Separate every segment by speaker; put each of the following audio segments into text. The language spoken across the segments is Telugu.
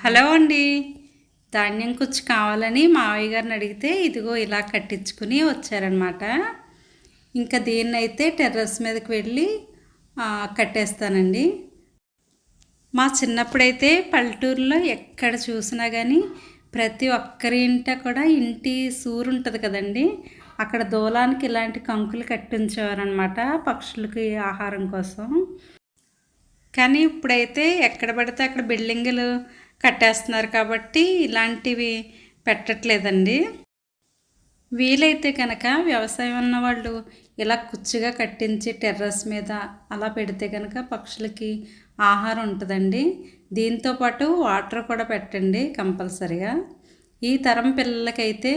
Speaker 1: హలో అండి. ధాన్యం కుచ్చు కావాలని మావయ్య గారిని అడిగితే ఇదిగో ఇలా కట్టించుకుని వచ్చారనమాట ఇంకా దీన్నైతే టెర్రస్ మీదకి వెళ్ళి కట్టేస్తానండి. మా చిన్నప్పుడైతే పల్లెటూరులో ఎక్కడ చూసినా కానీ ప్రతి ఒక్కరి ఇంట కూడా ఇంటి సూరు ఉంటుంది కదండి. అక్కడ దూలానికి ఇలాంటి కంకులు కట్టించేవారనమాట పక్షులకి ఆహారం కోసం. కానీ ఇప్పుడైతే ఎక్కడ పడితే అక్కడ బిల్డింగులు కట్టేస్తున్నారు కాబట్టి ఇలాంటివి పెట్టట్లేదండి. వీలైతే కనుక వ్యవసాయం ఉన్న వాళ్ళు ఇలా కుచ్చుగా కట్టించి టెర్రస్ మీద అలా పెడితే కనుక పక్షులకి ఆహారం ఉంటుందండి. దీంతో పాటు వాటర్ కూడా పెట్టండి కంపల్సరిగా. ఈ తరం పిల్లలకైతే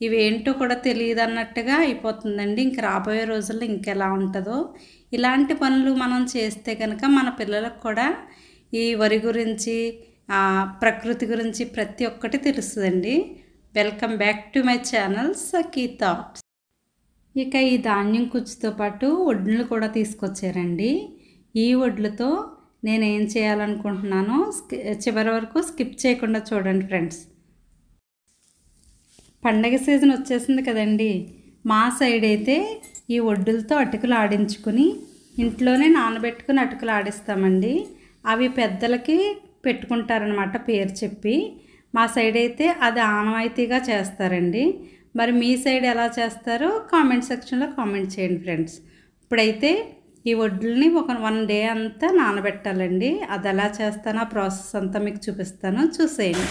Speaker 1: ఇవేంటో కూడా తెలియదు అన్నట్టుగా అయిపోతుందండి. ఇంక రాబోయే రోజుల్లో ఇంకెలా ఉంటుందో. ఇలాంటి పనులు మనం చేస్తే కనుక మన పిల్లలకు కూడా ఈ వరి గురించి ప్రకృతి గురించి ప్రతి ఒక్కటి తెలుస్తుందండి. Welcome back to my channel Sakhi thoughts ఇక ఈ ధాన్యం కుచ్చుతో పాటు వడ్లు కూడా తీసుకొచ్చారండి. ఈ వడ్లతో నేను ఏం చేయాలనుకుంటున్నానో చివరి వరకు స్కిప్ చేయకుండా చూడండి ఫ్రెండ్స్. పండగ సీజన్ వచ్చేసింది కదండి. మా సైడ్ అయితే ఈ వడ్డులతో అటుకులు ఆడించుకుని ఇంట్లోనే నానబెట్టుకుని అటుకులు ఆడిస్తామండి. అవి పెద్దలకి పెట్టుకుంటారనమాట పేరు చెప్పి. మా సైడ్ అయితే అది ఆనవాయితీగా చేస్తారండి. మరి మీ సైడ్ ఎలా చేస్తారో కామెంట్ సెక్షన్లో కామెంట్ చేయండి ఫ్రెండ్స్. ఇప్పుడైతే ఈ వడ్లని ఒక వన్ డే అంతా నానబెట్టాలండి. అది ఎలా చేస్తానో ఆ ప్రాసెస్ అంతా మీకు చూపిస్తాను. చూసేయండి.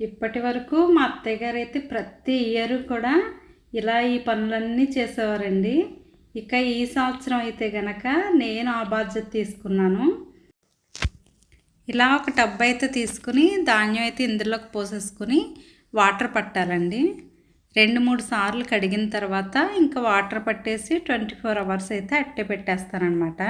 Speaker 1: ఇప్పటి వరకు మా అత్తయ్య గారు అయితే ప్రతి ఇయర్ కూడా ఇలా ఈ పనులన్నీ చేసేవారండి. ఇక ఈ సంవత్సరం అయితే గనక నేను ఆ బాధ్యత తీసుకున్నాను. ఇలా ఒక టబ్ అయితే తీసుకుని ధాన్యం అయితే ఇందులోకి పోసేసుకుని వాటర్ పట్టాలండి. రెండు మూడు సార్లు కడిగిన తర్వాత ఇంకా వాటర్ పట్టేసి ట్వంటీ ఫోర్ అవర్స్ అయితే అట్టే పెట్టేస్తానమాట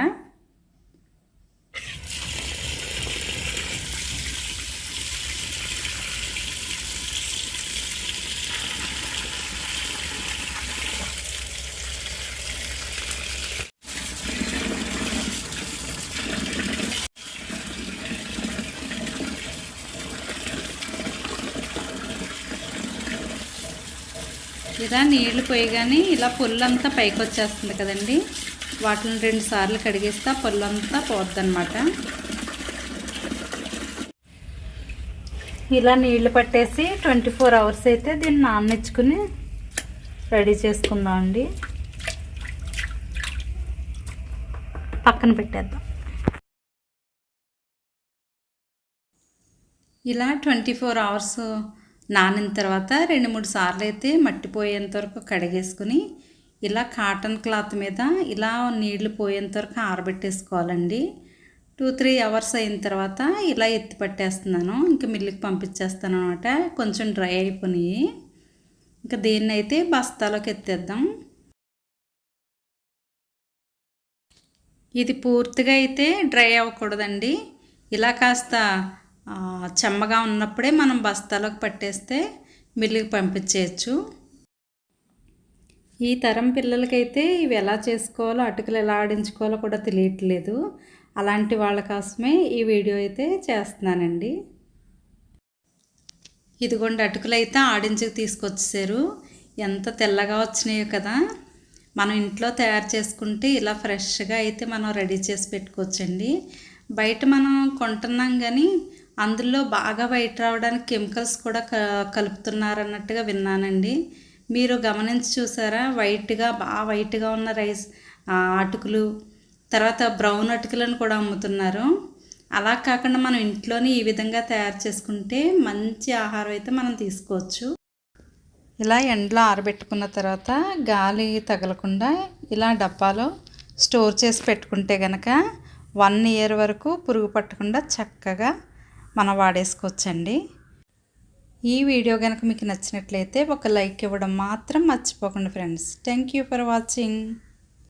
Speaker 1: ఇలా నీళ్ళు పోయగానే ఇలా పొల్లంతా పైకి వచ్చేస్తుంది కదండి. వాటిని రెండు సార్లు కడిగేస్తే పొల్లు అంతా పోద్దనమాట ఇలా నీళ్ళు పట్టేసి ట్వంటీ ఫోర్ అవర్స్ అయితే దీన్ని నాననిచ్చుకుని రెడీ చేసుకుందాం అండి. పక్కన పెట్టేద్దాం. ఇలా ట్వంటీ ఫోర్ అవర్స్ నానిన తర్వాత రెండు మూడు సార్లు అయితే మట్టిపోయేంత వరకు కడిగేసుకుని ఇలా కాటన్ క్లాత్ మీద ఇలా నీళ్ళు పోయేంత వరకు ఆరబెట్టేసుకోవాలండి. టూ త్రీ అవర్స్ అయిన తర్వాత ఇలా ఎత్తి పట్టేస్తున్నాను. ఇంకా మిల్లుకి పంపించేస్తాను అనమాట కొంచెం డ్రై అయిపోయినాయి ఇంకా దీన్ని అయితే బస్తాలోకి ఎత్తేద్దాం. ఇది పూర్తిగా అయితే డ్రై అవ్వకూడదండి. ఇలా కాస్త చెమ్మగా ఉన్నప్పుడే మనం బస్తాలోకి పట్టేస్తే మిల్లుకి పంపించేయచ్చు. ఈ తరం పిల్లలకైతే ఇవి ఎలా చేసుకోవాలో అటుకులు ఎలా ఆడించుకోవాలో కూడా తెలియట్లేదు. అలాంటి వాళ్ళ కోసమే ఈ వీడియో అయితే చేస్తున్నానండి. ఇదిగోండి అటుకులు అయితే ఆడించుకు తీసుకొచ్చేసారు ఎంత తెల్లగా వచ్చినాయో కదా. మనం ఇంట్లో తయారు చేసుకుంటే ఇలా ఫ్రెష్గా అయితే మనం రెడీ చేసి పెట్టుకోవచ్చండి. బయట మనం కొంటున్నాం కానీ అందులో బాగా బయట రావడానికి కెమికల్స్ కూడా క కలుపుతున్నారన్నట్టుగా విన్నానండి. మీరు గమనించి చూసారా? వైట్గా బాగా వైట్గా ఉన్న రైస్ అటుకులు తర్వాత బ్రౌన్ అటుకులను కూడా అమ్ముతున్నారు. అలా కాకుండా మనం ఇంట్లోనే ఈ విధంగా తయారు చేసుకుంటే మంచి ఆహారం అయితే మనం తీసుకోవచ్చు. ఇలా ఎండలో ఆరబెట్టుకున్న తర్వాత గాలి తగలకుండా ఇలా డబ్బాలో స్టోర్ చేసి పెట్టుకుంటే కనుక వన్ ఇయర్ వరకు పురుగు పట్టకుండా చక్కగా మనం వాడేసుకోవచ్చండి. ఈ వీడియో కనుక మీకు నచ్చినట్లయితే ఒక లైక్ ఇవ్వడం మాత్రం మర్చిపోకండి friends. Thank you for watching.